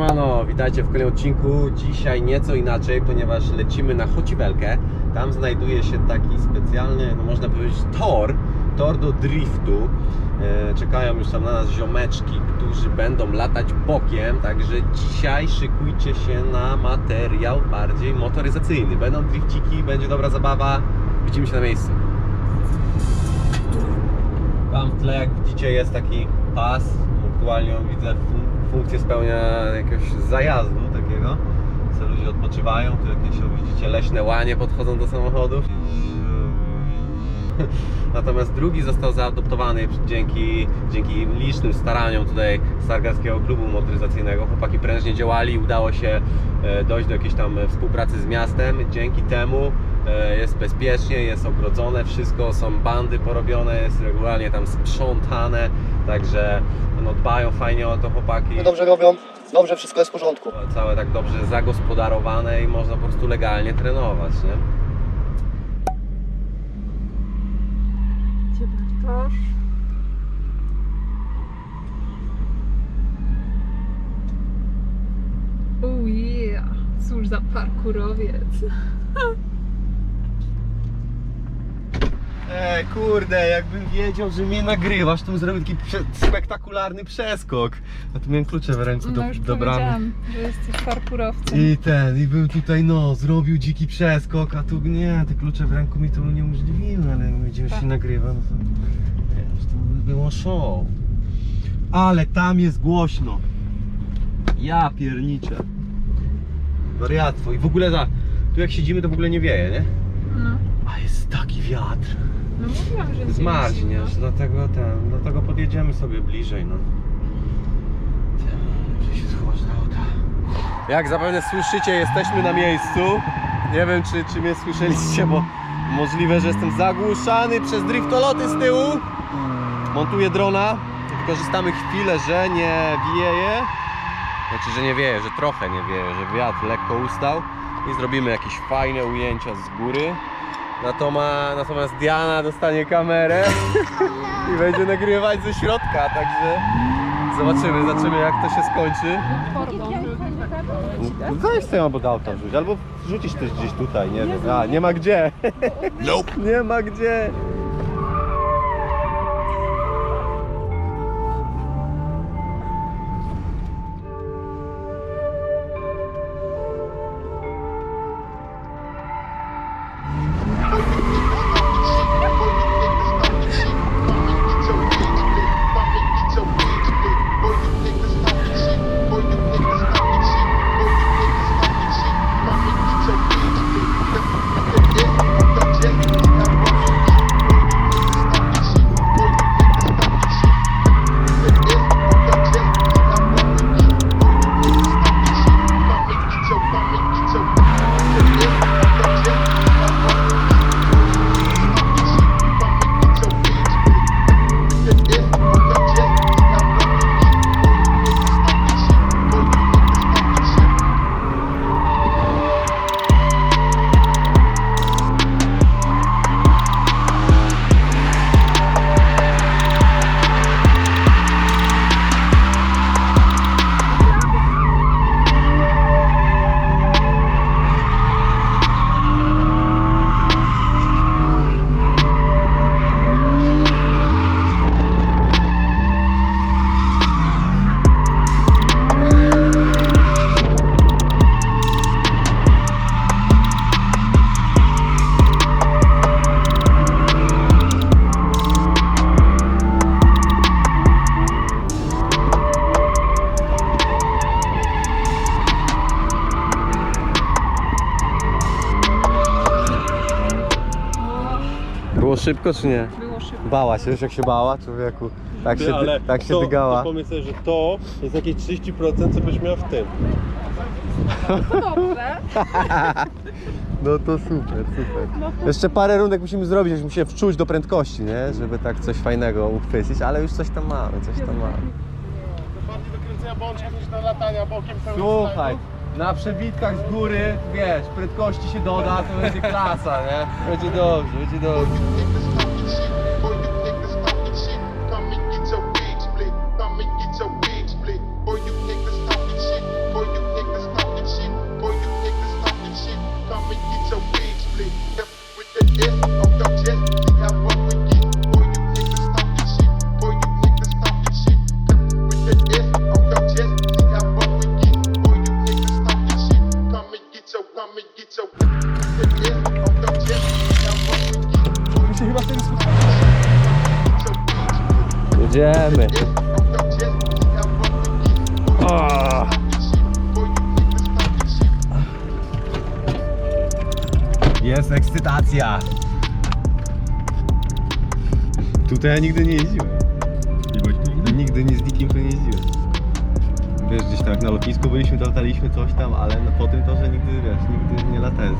siemano, witajcie w kolejnym odcinku. Dzisiaj nieco inaczej, ponieważ lecimy na Chociwelkę. Tam znajduje się taki specjalny, no można powiedzieć, tor, tor do driftu. E, czekają już tam na nas ziomeczki, którzy będą latać bokiem, także dzisiaj szykujcie się na materiał bardziej motoryzacyjny. Będą drifciki, będzie dobra zabawa. Widzimy się na miejscu. Tam w tle, jak widzicie, jest taki pas. Aktualnie widzę fun- funkcję spełnia jakiegoś zajazdu takiego. Co ludzie odpoczywają, tu jakieś, widzicie, leśne łanie podchodzą do samochodów. Natomiast drugi został zaadoptowany dzięki, dzięki licznym staraniom tutaj Stargardzkiego Klubu Motoryzacyjnego. Chłopaki prężnie działali, udało się e, dojść do jakiejś tam współpracy z miastem. Dzięki temu jest bezpiecznie, jest ogrodzone wszystko, są bandy porobione, jest regularnie tam sprzątane, także no, dbają fajnie o to chłopaki. No dobrze robią, dobrze wszystko jest w porządku. Całe tak dobrze zagospodarowane i można po prostu legalnie trenować, nie? Gdzie Bartosz? Oh yeah! Cóż za parkurowiec. Ej, kurde, jakbym wiedział, że mnie nagrywasz, to bym zrobił taki prze- spektakularny przeskok. A tu miałem klucze w ręce do, No już do bramy. powiedziałam, że jesteś parkurowcem. I ten, i był tutaj, no, zrobił dziki przeskok, a tu nie, te klucze w ręku mi to uniemożliwiły, ale jak Tak. się nagrywa, no to wiesz, to by było show. Ale tam jest głośno. Ja pierniczę. Wariatwo. I w ogóle za, tu jak siedzimy, to w ogóle nie wieje, nie? No, A jest taki wiatr. No mówiłam, że jest Zmarzniesz, zimno. dlatego ten, dlatego podjedziemy sobie bliżej, no. Muszę się schować do auta. Jak zapewne słyszycie, jesteśmy na miejscu. Nie wiem, czy, czy mnie słyszeliście, bo możliwe, że jestem zagłuszany przez driftoloty z tyłu. Montuję drona. Wykorzystamy chwilę, że nie wieje. Znaczy, że nie wieje, że trochę nie wieje, że wiatr lekko ustał. I zrobimy jakieś fajne ujęcia z góry. Natoma, natomiast Diana dostanie kamerę i będzie nagrywać ze środka, także zobaczymy, zobaczymy jak to się skończy. Weź sobie albo do auta wrzuć, albo wrzucić też gdzieś tutaj, nie wiem. A, nie ma gdzie. Nie ma gdzie. Szybko czy nie? Było szybko. Bała się, wiesz jak się bała człowieku. Tak się, dy- tak się to, dygała. To pomyśl sobie, że to jest jakieś 30% co byś miał w tym. To dobrze. No to super, super. Jeszcze parę rundek musimy zrobić, musimy się wczuć do prędkości, nie? Żeby tak coś fajnego uchwycić, ale już coś tam mamy, coś tam mamy. To bardziej do kręcenia bączka niż do latania bokiem Słuchaj, na przebitkach z góry, wiesz, prędkości się doda, to będzie klasa, nie? Będzie dobrze, będzie dobrze. Talking shit. Jest ekscytacja. Tutaj ja nigdy nie jeździłem. Nigdy nie z nikim tu nie jeździłem. Wiesz, gdzieś tak na lotnisku byliśmy, to lataliśmy coś tam, ale no, po tym torze nigdy, wiesz, nigdy nie latałem.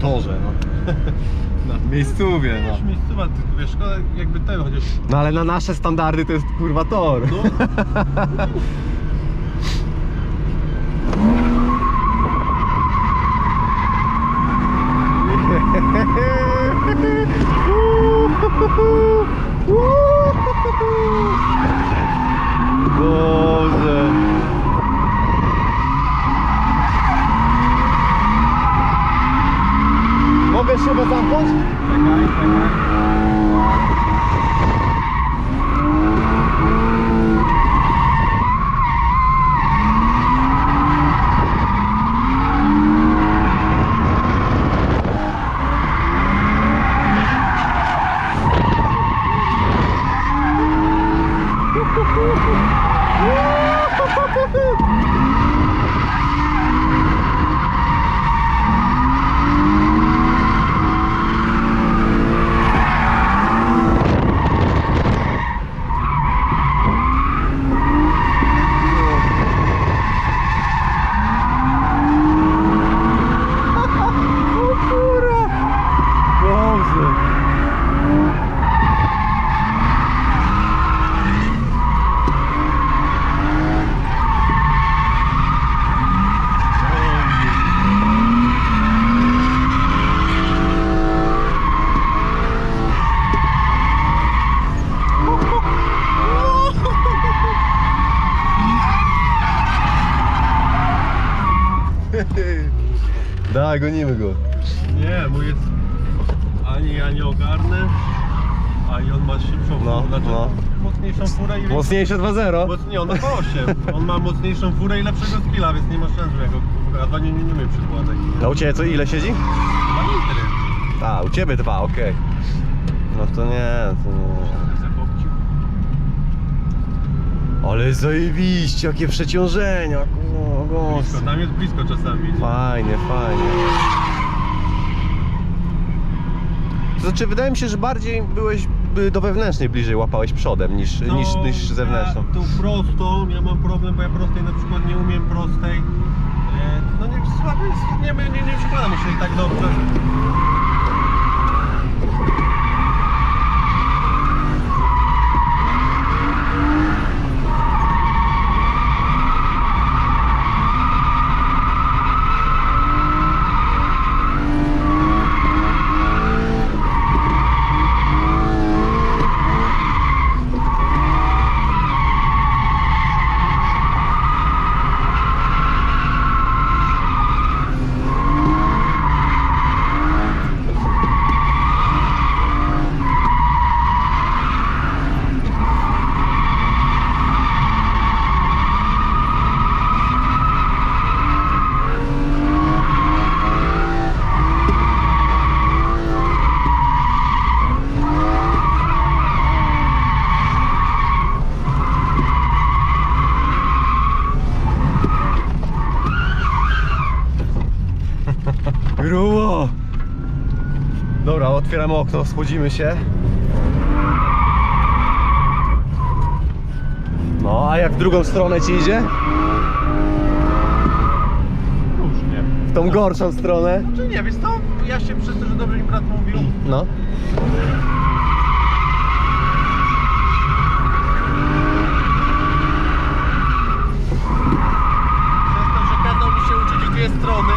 Torze, no. Na miejscówie, no. Wiesz, miejscowa, ty, wiesz, szkoda jakby ten chociaż... No ale na nasze standardy to jest kurwa tor. No, chuva tampões? Vai cair, vai cair. Daj, gonimy go. Nie, mój jest... Ani ja nie ogarnę, ani on ma szybszą No, furę, znaczy no. mocniejszą furę i... Mocniejsze 2-0. Moc, nie, on ma po 8. On ma mocniejszą furę i lepszego skilla, więc nie ma sensu jego A dwa nie, nie, nie umie przykładać. A u Ciebie co, ile siedzi? Dwa litry. A, u Ciebie dwa, okej. No to nie, to nie. Ale zajebiście, jakie przeciążenia, kurwa, Blisko, tam jest blisko czasami. Fajnie, fajnie. To znaczy, wydaje mi się, że bardziej byłeś by do wewnętrznej bliżej łapałeś przodem niż, No, niż, niż zewnętrzną. Ja, tą prostą, ja mam problem, bo ja prostej na przykład nie umiem prostej. E, No nie, słaby jest, nie, nie, nie przykładam się tak dobrze. Grubo! Dobra, otwieramy okno, schłodzimy się. No, a jak w drugą stronę ci idzie? Różnie. W tą gorszą stronę? Czy nie, wiesz co? Ja się przez to, że dobrze mi brat mówił. No. Przez to, że kazał mi się uczyć w dwie strony.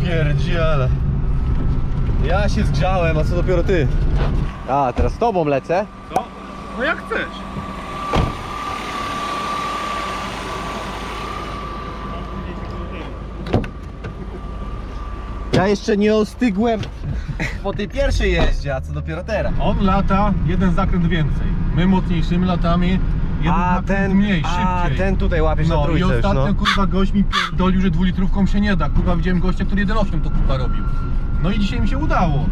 Pierdziele. Ja się zgrzałem, a co dopiero ty? A, teraz z tobą lecę. Co? No jak chcesz. Ja jeszcze nie ostygłem po tej pierwszej jeździe, a co dopiero teraz. On lata jeden zakręt więcej. My mocniejszymi latami jeden A ten, mniej, a szybciej. ten tutaj łapiesz na No i trójce już, ostatnio no. kurwa gość mi pierdolił, że dwulitrówką się nie da. Kurwa widziałem gościa, który 1.8 to kurwa robił. No i dzisiaj mi się udało.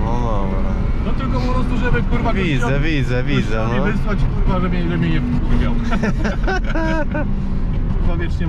No dobra. No tylko po prostu, żeby kurwa Widzę, widzę, widzę, gościowi no. wysłać kurwa, żeby, żeby mnie nie wkurwiał. kurwa wiecznie.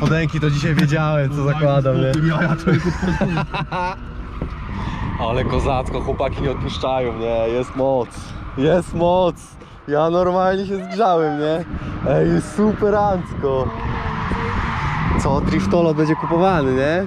Spodenki to dzisiaj wiedziałem, co zakładam, nie? Ja, tylko Ale kozacko, chłopaki nie odpuszczają, nie? Jest moc. Jest moc. Ja normalnie się zgrzałem, nie? Ej, superancko. Co, driftolot będzie kupowany, nie?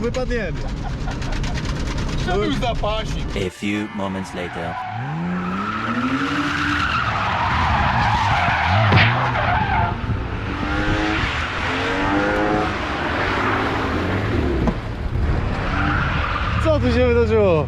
Wypadniemy. To był zapasik. A few moments later. Co tu się wydarzyło?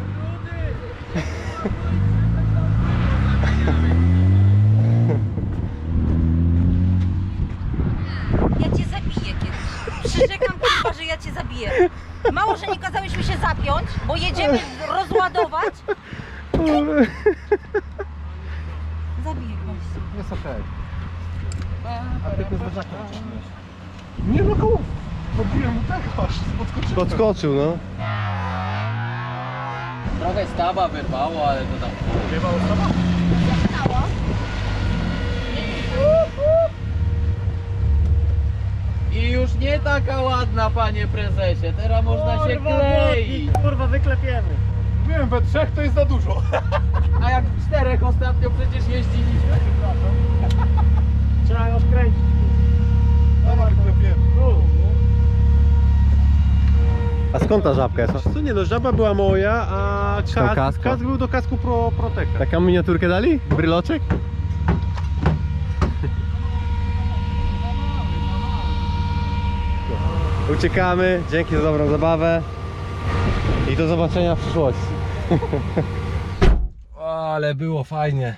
Zabiję. Mało, że nie kazałeś mi się zapiąć, bo jedziemy rozładować. Zabiję gościa. Jest okej. Nie no koło. Podbiłem mu tego aż podskoczyłem. Podskoczył, no. Trochę staba wyrwało, ale to tam... I już nie taka ładna, panie prezesie. Teraz można się kleić. Kurwa, wyklepiemy. Wiem, we trzech to jest za dużo. A jak w czterech ostatnio przecież jeździliśmy. Trzeba odkręcić. Dobra, wyklepiemy. A skąd ta żabka jest? Co nie no, żaba była moja, a kask, kask był do kasku Pro Proteka. Taką miniaturkę dali? Bryloczek? Uciekamy, dzięki za dobrą zabawę i do zobaczenia w przyszłości. Ale było fajnie.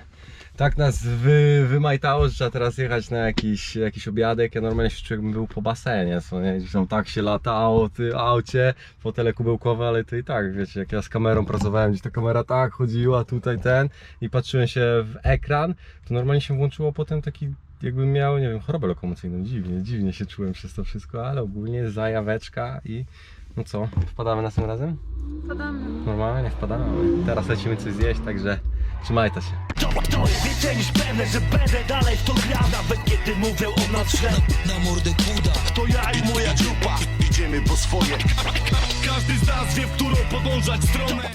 Tak nas wy, wymajtało, że trzeba teraz jechać na jakiś, jakiś obiadek. Ja normalnie się czuję, jakbym był po basenie, co nie? Tam tak się latało, ty aucie, fotele kubełkowe, ale to i tak, wiecie, jak ja z kamerą pracowałem, gdzieś ta kamera tak chodziła, tutaj ten i patrzyłem się w ekran, to normalnie się włączyło potem taki jakbym miał, nie wiem, chorobę lokomocyjną, dziwnie, dziwnie się czułem przez to wszystko, ale ogólnie zajaweczka i no co, wpadamy następnym razem? Podamy. Normalnie wpadamy. Teraz lecimy coś zjeść, także trzymajcie się. Więcej niż pewne, że będę dalej w to grał Nawet kiedy mówią o nas źle Na mordę kuda To ja i moja grupa Idziemy po swoje Każdy z nas wie, w którą podążać stronę